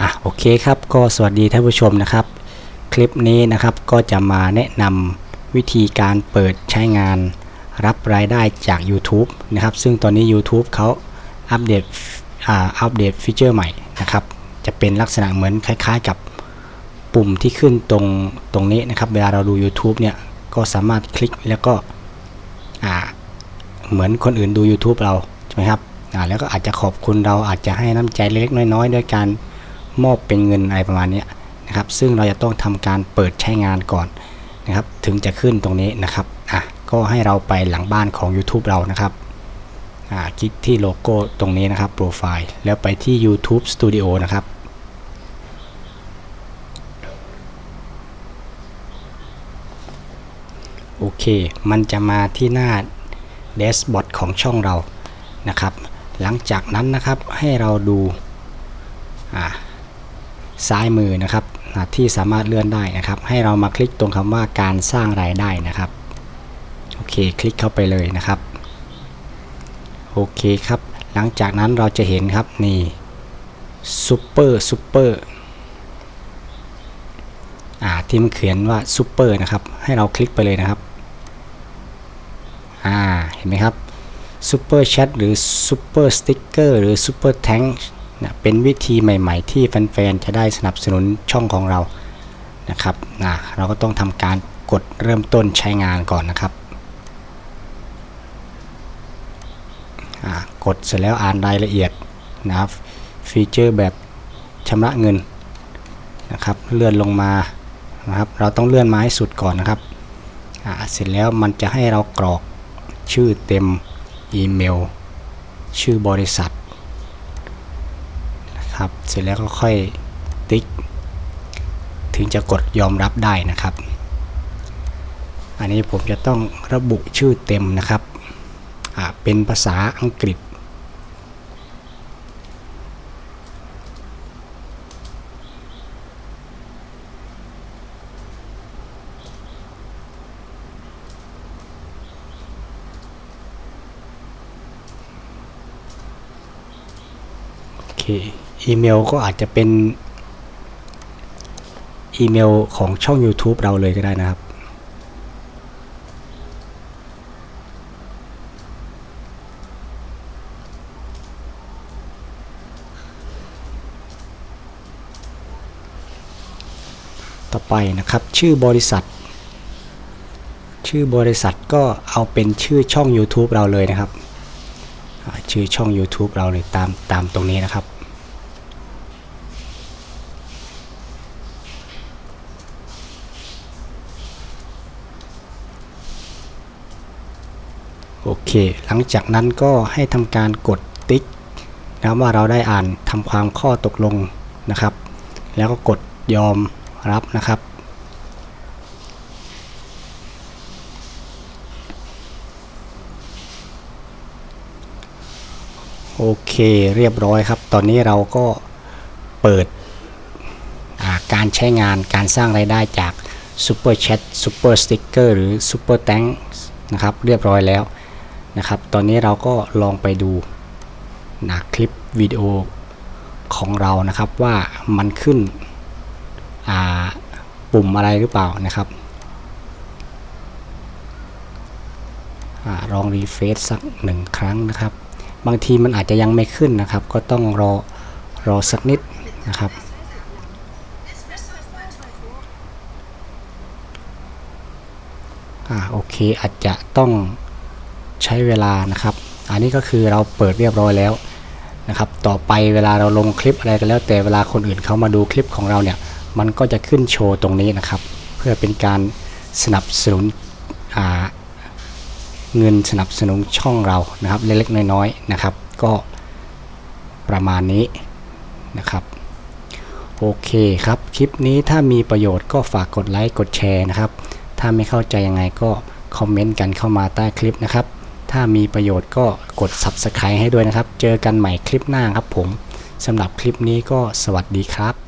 อะโอเคครับก็สวัสดีท่านผู้ชมนะครับ คลิปนี้นะครับก็จะมาแนะนำวิธีการเปิดใช้งานรับรายได้จาก YouTube นะครับ ซึ่งตอนนี้ YouTube เขาอัปเดตอ่าอัปเดตฟีเจอร์ใหม่นะครับ จะเป็นลักษณะเหมือนคล้ายๆกับปุ่มที่ขึ้นตรงตรงนี้นะครับ เวลาเราดู YouTube เนี่ยก็สามารถคลิกแล้วก็อ่าเหมือนคนอื่นดู YouTube เราใช่ไหมครับอ่าแล้วก็อาจจะขอบคุณเราอาจจะให้น้ำใจเล็กๆน้อยๆ ด้วยการ มอบเป็นเงินอะไรประมาณนี้นะครับ ซึ่งเราจะต้องทำการเปิดใช้งานก่อนนะครับ ถึงจะขึ้นตรงนี้นะครับอะก็ให้เราไปหลังบ้านของ YouTube เรานะครับอ่าคลิกที่โลโก้ตรงนี้นะครับโปรไฟล์แล้วไปที่ YouTube Studio นะครับโอเค มันจะมาที่หน้าแดชบอร์ดของช่องเรานะครับ หลังจากนั้นนะครับให้เราดูอ่า ซ้ายมือนะครับที่สามารถเลื่อนได้นะครับ ให้เรามาคลิกตรงคำว่าการสร้างรายได้นะครับโอเคคลิกเข้าไปเลยนะครับโอเคครับ หลังจากนั้นเราจะเห็นครับนี่ซูเปอร์ซูเปอร์อ่าที่มันเขียนว่าซูเปอร์นะครับ ให้เราคลิกไปเลยนะครับอ่าเห็นไหมครับซูเปอร์แชทหรือซูเปอร์สติ๊กเกอร์หรือซูเปอร์แทง นะเป็นวิธีใหม่ ๆ ที่แฟนๆจะได้สนับสนุนช่องของเรานะครับนะเราก็ต้องทำการกดเริ่มต้นใช้งานก่อนนะครับกดเสร็จแล้วอ่านรายละเอียดนะครับฟีเจอร์แบบชำระเงินนะครับเลื่อนลงมานะครับเราต้องเลื่อนมาให้สุดก่อนนะครับเสร็จแล้วมันจะให้เรากรอกชื่อเต็มอีเมล ชื่อบริษัท ครับ เสร็จแล้วก็ค่อยติ๊ก ถึงจะกดยอมรับได้นะครับ อันนี้ผมจะต้องระบุชื่อเต็มนะครับเป็นภาษาอังกฤษ เคอีเมลก็อาจจะเป็นอีเมลของช่อง YouTube เราเลยก็ได้นะครับ ต่อไปนะครับชื่อบริษัท ชื่อบริษัทก็เอาเป็นชื่อช่อง YouTube เราเลยนะครับ ชื่อช่อง YouTube เราเลยตามตามตรงนี้นะครับ โอเค หลังจากนั้นก็ให้ทำการกดติ๊กนะว่าเราได้อ่านทำความข้อตกลงนะครับ แล้วก็กดยอมรับนะครับ โอเคเรียบร้อยครับ ตอนนี้เราก็เปิดการใช้งานการสร้างรายได้จาก Super Chat Super Sticker หรือ Super t a n k นะครับเรียบร้อยแล้วนะครับ ตอนนี้เราก็ลองไปดูนะคลิปวิดีโอของเรานะครับว่ามันขึ้นปุ่มอะไรหรือเปล่านะครับอลองรีเฟซสักหนึ่งครั้งนะครับ บางทีมันอาจจะยังไม่ขึ้นนะครับ ก็ต้องรอรอสักนิดนะครับอ่าโอเคอาจจะต้องใช้เวลานะครับ อันนี้ก็คือเราเปิดเรียบร้อยแล้วนะครับ ต่อไปเวลาเราลงคลิปอะไรก็แล้ว แต่เวลาคนอื่นเขามาดูคลิปของเราเนี่ย มันก็จะขึ้นโชว์ตรงนี้นะครับ เพื่อเป็นการสนับสนุนอ่า เงินสนับสนุนช่องเรานะครับเล็กๆน้อยๆนะครับ ก็ประมาณนี้นะครับโอเคครับ คลิปนี้ถ้ามีประโยชน์ก็ฝากกดไลค์กดแชร์นะครับ ถ้าไม่เข้าใจยังไงก็คอมเมนต์กันเข้ามาใต้คลิปนะครับ ถ้ามีประโยชน์ก็กด Subscribe ให้ด้วยนะครับ เจอกันใหม่คลิปหน้าครับผมสำหรับคลิปนี้ก็สวัสดีครับ